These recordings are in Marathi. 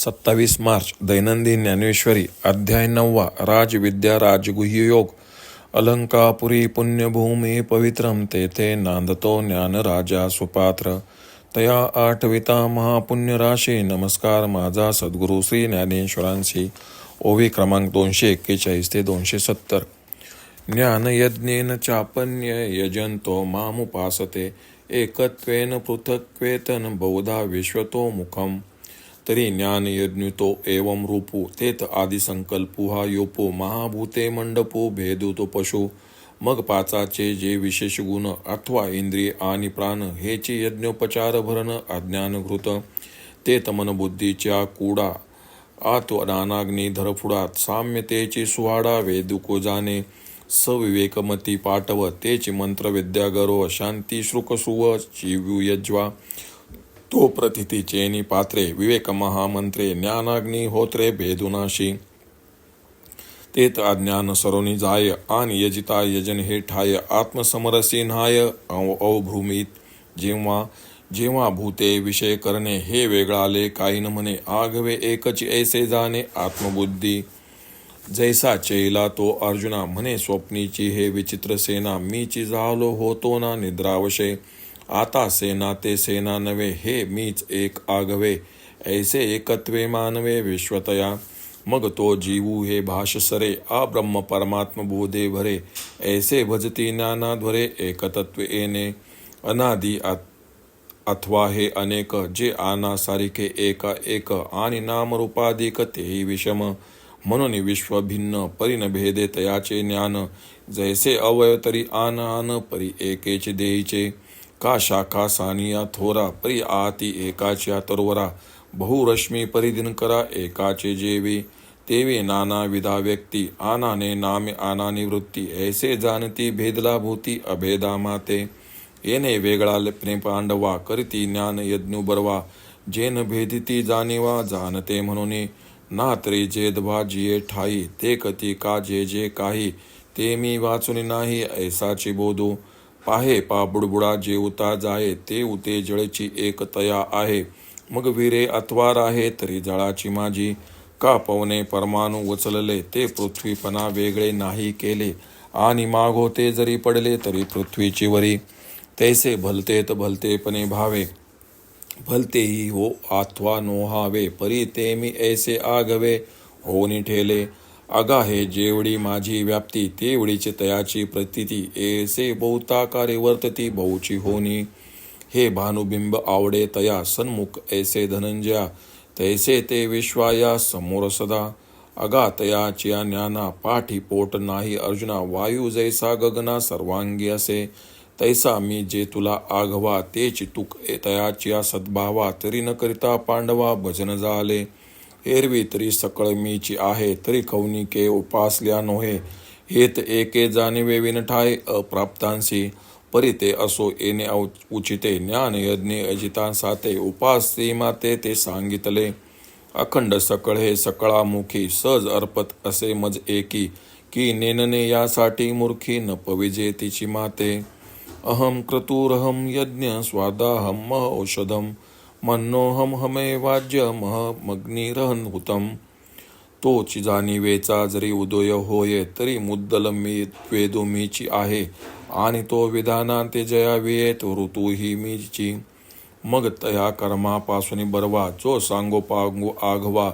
सत्तावीस मार्च दैनंदिन ज्ञानेश्वरी अध्याय नववा राजविद्या राजगुह्ययोग अलंकापुरी पुण्यभूमी पवित्रम तेथे नांदतो ज्ञान राजा सुपात्र. तया आठविता महापुण्यराशी नमस्कार माझा सद्गुरू श्री ज्ञानेश्वरांशी. ओवी क्रमांक दोनशे एक्केचाळीस ते दोनशे सत्तर. ज्ञानयज्ञेन चापन्य यजन्तो मामुपासते एकत्वेन पृथक्वेतन बहुधा विश्वतो मुखम. तरी ज्ञान यज्ञुतो एवं रूपो तेत आदिसंकल्पू हा योपो महाभूते मंडपो भेदुतो पशु। मग पाचाचे जे विशेष गुण अथवा इंद्रिय आणि प्राण हेचे यज्ञोपचार भरण अज्ञानघृत। ते तमन बुद्धीच्या कुडा आत नानाग्नी धरफुडात साम्यतेची सुहाडा वेदुको जाणे सविवेकमती पाटव तेची मंत्र विद्या शांती श्रुक सुव जीव यज्वा तो प्रतिती चेनी पात्रे विवेक महामंत्रे ज्ञानाग्नी होत्रे भेदुनाशी ते अज्ञान सरोनी जाय आणि यजिता यजन हे ठाय आत्मसमरसी न्हाय अवभ्रूमित जेव्हा जेव्हा भूते विषय करणे हे वेगळाले काही न म्हणे आगवे एकची ऐसे जाणे आत्मबुद्धी. जैसा चेला तो अर्जुना म्हणे स्वप्नीची हे विचित्र सेना मीची झालो होतो ना निद्रावशे. आता सेना ते सेना नव्हे हे मीच एक आगवे. ऐसे एकत्वे मानवे विश्वतया. मग तो जीवू हे भाषसरे आ ब्रह्म परमात्म बोधे भरे. ऐसे भजती ज्ञानाध्वरे एकतत्व येणे. अनादि अथवा हे अनेक जे आना सारिके एक एक आणि नामरूपाधिक तेही विषम. म्हणून विश्व भिन्न परिन भेदे तयाचे ज्ञान. जैसे अवयव तरी आन आन परी एकेचे देईचे का शाखा सानिया थोरा परी आती एकाच्या तरोवरा. बहुरश्मी परिदिनकरा एकाचे जेवी. तेवे नाना विधा व्यक्ती आनाने नामे आना निवृत्ती. ऐसे जाणती भेदला भूती अभेदा माते. येने वेगळा लपणे पांडवा करती ज्ञान यज्ञ बरवा. जेन भेदिती जाणीवा जाणते म्हणून. ना तरी जेदभा जिये ठाई ते कती का जे जे काही. ते मी वाचून नाही ऐसाची बोधू. पाहे पा बुडबुडा जेवता जाये ते उते जळची एक तया आहे. मग विरे अथवा आहे तरी जळाची माझी. का पवने परमाणू उचलले ते पृथ्वीपणा वेगळे नाही केले. आणि मागोते जरी पडले तरी पृथ्वीची वरी. तैसे भलतेत भलतेपणे भावे. भलतेही हो अथवा नोहावे परी ते मी ऐसे आगवे. होनी ठेले अगा हे जेवढी माझी व्याप्ती तेवढीच तयाची प्रतिती. ऐसे बहुताकारे वर्तती बहुची होनी हे भानुबिंब आवडे तया सन्मुख ऐसे धनंजया तैसे ते विश्वाया समोर सदा. अगा तयाचिया ज्ञाना पाठी पोट नाही अर्जुना वायू जैसा गगना सर्वांगी असे. तैसा मी जे तुला आघवा तेची तुक तयाच्या सद्भावा तरी न करिता पांडवा भजन झाले एरवी तरी सकळ मीची आहे तरी कौनिके उपासल्या नोहे. हेत एके जाणीवे विनठाय अप्राप्तांसी परी ते असो येणे औ- उचिते. ज्ञान यज्ञे अजितांसाते उपासी माते ते सांगितले. अखंड सकळ हे सकळामुखी सहज अर्पत असे मज एकी. की नेनने यासाठी मूर्खी न पविजे तिची माते. अहम क्रतुरहम यज्ञ स्वादाहम औषधम मन्नोहम हमे वाज्य मह हुतम तोची जाणीवेचा जरी उदय होय तरी मुद्दल मी वेदो मीची आहे। आणि तो विधाना ते जया वेत ऋतू ही मीची। मग तया कर्मापासून बरवा जो सांगो पांगो आघवा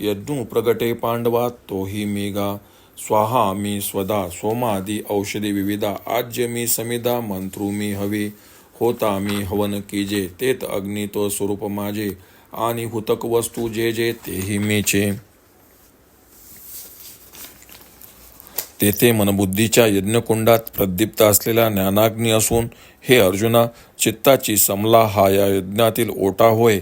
यज्ञू प्रगटे पांडवा तोही मी गा स्वाहा मी स्वदा सोमादी औषधी विविधा आज्य मी समिदा मंत्रू मी हवी। होता मी हवन कीजे तेत अग्नी तो स्वरूप माझे आणि हुतक वस्तू जे जे तेही मीचे. तेथे मनबुद्धीच्या यज्ञकुंडात प्रदीप्त असलेला ज्ञानाग्नी असून हे अर्जुना चित्ताची समला हा या यज्ञातील ओटा होय.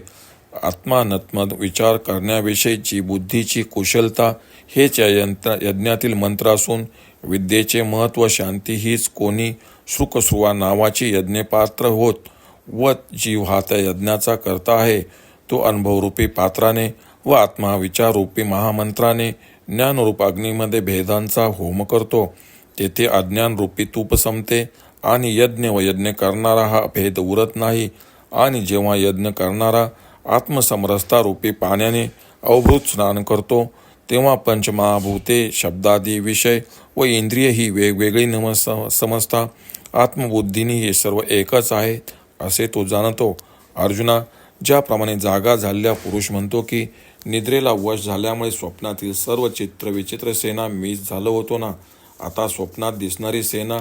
आत्मानत्मद विचार करण्याविषयीची बुद्धीची कुशलता हेच या यंत्र यज्ञातील मंत्र असून विद्येचे महत्त्व शांती हीच कोणी श्रुकसुवा नावाची यज्ञपात्र होत व जीव हा त्या यज्ञाचा करता आहे. तो अनुभवरूपी पात्राने व आत्माविचाररूपी महामंत्राने ज्ञानरूप अग्नीमध्ये भेदांचा होम करतो. तेथे अज्ञानरूपी तूप संपते आणि यज्ञ व यज्ञ करणारा हा भेद उरत नाही. आणि जेव्हा यज्ञ करणारा आत्मसमरसता रूपी पाण्याने अवभूत स्नान करतो तेव्हा पंचमहाभूते शब्दादी विषय व इंद्रिय ही वेगवेगळी नमस समजता आत्मबुद्धीने हे सर्व एकच आहेत असे तो जाणतो. अर्जुना ज्याप्रमाणे जागा झालेला पुरुष म्हणतो की निद्रेला वश झाल्यामुळे स्वप्नातील सर्व चित्र विचित्र सेना मीच झालो होतो ना? आता स्वप्नात दिसणारी सेना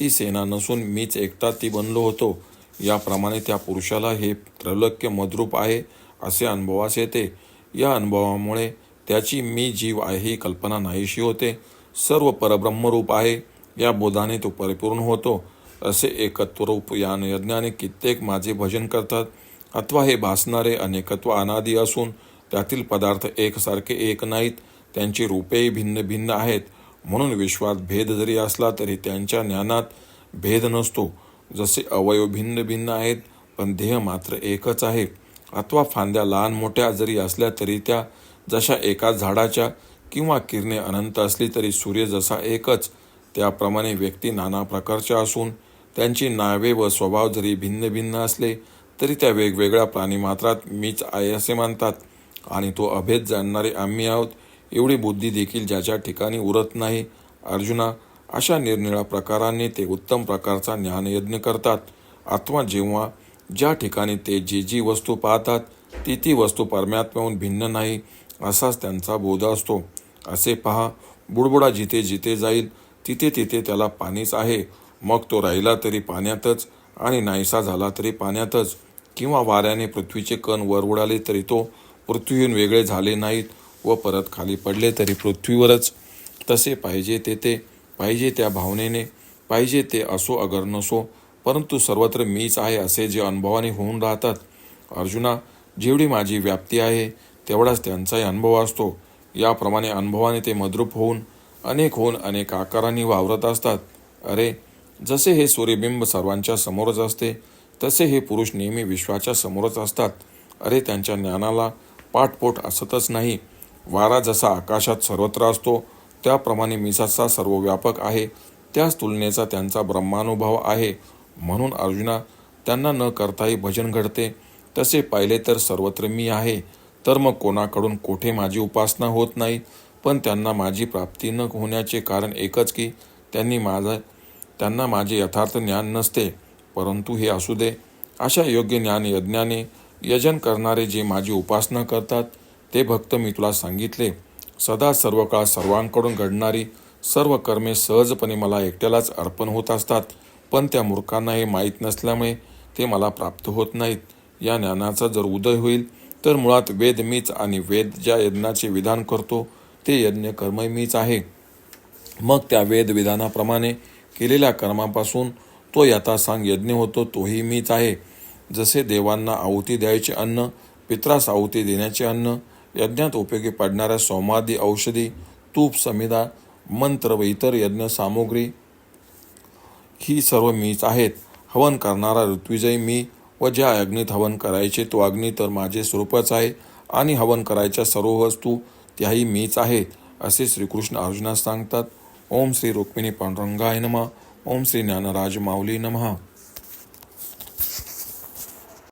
ती सेना नसून मीच एकटा ती बनलो होतो. याप्रमाणे त्या पुरुषाला हे त्रैलोक्य मद्रूप आहे असे अनुभवास येते. या अनुभवामुळे त्याची मी जीव आहे ही कल्पना नाहीशी होते. सर्व परब्रह्मरूप आहे. या बोधाने तो परिपूर्ण होतो. असे एकत्वरूप या यज्ञाने कित्येक माझे भजन करतात. अथवा हे भासणारे अनेकत्व अनादी असून त्यातील पदार्थ एकसारखे एक नाहीत. त्यांची रूपेही भिन्न भिन्न आहेत. म्हणून विश्वात भेद जरी असला तरी त्यांच्या ज्ञानात भेद नसतो. जसे अवयव भिन्न भिन्न आहेत पण देह मात्र एकच आहे. अथवा फांद्या लहान मोठ्या जरी असल्या तरी त्या जशा एका झाडाच्या किंवा किरणे अनंत असली तरी सूर्य जसा एकच त्याप्रमाणे व्यक्ती नाना प्रकारच्या असून त्यांची नावे व स्वभाव जरी भिन्न भिन्न असले तरी त्या वेगवेगळ्या प्राणीमात्रात मीच आहे असे मानतात. आणि तो अभेद जाणणारे आम्ही आहोत एवढी बुद्धी देखील ज्याच्या ठिकाणी उरत नाही. अर्जुना अशा निरनिळ्या प्रकारांनी ते उत्तम प्रकारचा ज्ञानयज्ञ करतात. अथवा जेव्हा ज्या ठिकाणी ते जी जी वस्तू पाहतात ती ती वस्तू परमात्म्याहून भिन्न नाही असाच त्यांचा बोध असतो. असे पहा बुडबुडा जिथे जिथे जाईल तिथे तिथे त्याला पाणीच आहे. मग तो राहिला तरी पाण्यातच आणि नाहीसा झाला तरी पाण्यातच. किंवा वाऱ्याने पृथ्वीचे कण वर उडाले तरी तो पृथ्वीहून वेगळे झाले नाहीत व परत खाली पडले तरी पृथ्वीवरच. तसे पाहिजे ते ते पाहिजे त्या भावनेने पाहिजे ते असो अगर नसो परंतु सर्वत्र मीच आहे असे जे अनुभवाने होऊन राहतात. अर्जुना जेवढी माझी व्याप्ती आहे तेवढाच त्यांचाही अनुभव असतो. याप्रमाणे अनुभवाने ते मद्रूप होऊन अनेक होऊन अनेक आकारांनी वावरत असतात. अरे जसे हे सूर्यबिंब सर्वांच्या समोरच असते तसे हे पुरुष नेहमी विश्वाच्या समोरच असतात. अरे त्यांच्या ज्ञानाला पाठपोट असतच नाही. वारा जसा आकाशात सर्वत्र असतो त्याप्रमाणे मिसाचा सर्व व्यापक आहे. त्याच तुलनेचा त्यांचा ब्रह्मानुभव आहे. म्हणून अर्जुना त्यांना न करताही भजन घडते. तसे पाहिले तर सर्वत्र मी आहे. तर मग कोणाकडून कोठे माझी उपासना होत नाही पण त्यांना माझी प्राप्ती न होण्याचे कारण एकच की त्यांनी माझा त्यांना माझे यथार्थ ज्ञान नसते परंतु हे असू दे. अशा योग्य ज्ञान यज्ञाने यजन करणारे जे माझी उपासना करतात ते भक्त मी तुला सांगितले. सदा सर्व काळ सर्वांकडून घडणारी सर्व कर्मे सहजपणे मला एकट्यालाच अर्पण होत असतात पण त्या मूर्खांना हे माहीत नसल्यामुळे ते मला प्राप्त होत नाहीत. या ज्ञानाचा जर उदय होईल तर मुळात वेद मीच आणि वेद ज्या यज्ञाचे विधान करतो ते यज्ञ कर्म मीच आहे. मग त्या वेद विधानाप्रमाणे केलेल्या कर्मापासून तो यथासांग यज्ञ होतो तोही मीच आहे. जसे देवांना आहुती द्यायचे अन्न पित्रास आहुती देण्याचे अन्न यज्ञात उपयोगी पडणाऱ्या सौमादी औषधी तूप समिधा मंत्र व इतर यज्ञ सामुग्री ही सर्व मीच आहेत. हवन करणारा ऋत्विजय मी व ज्या अग्नीत हवन करायचे तो अग्नी तर माझे स्वरूपच आहे आणि हवन करायच्या सर्व वस्तू त्याही मीच आहेत असे श्रीकृष्ण अर्जुनास सांगतात. ओम श्री रुक्मिणी पांडुरंगाय नमः. ओम श्री ज्ञानराज माऊली नमः.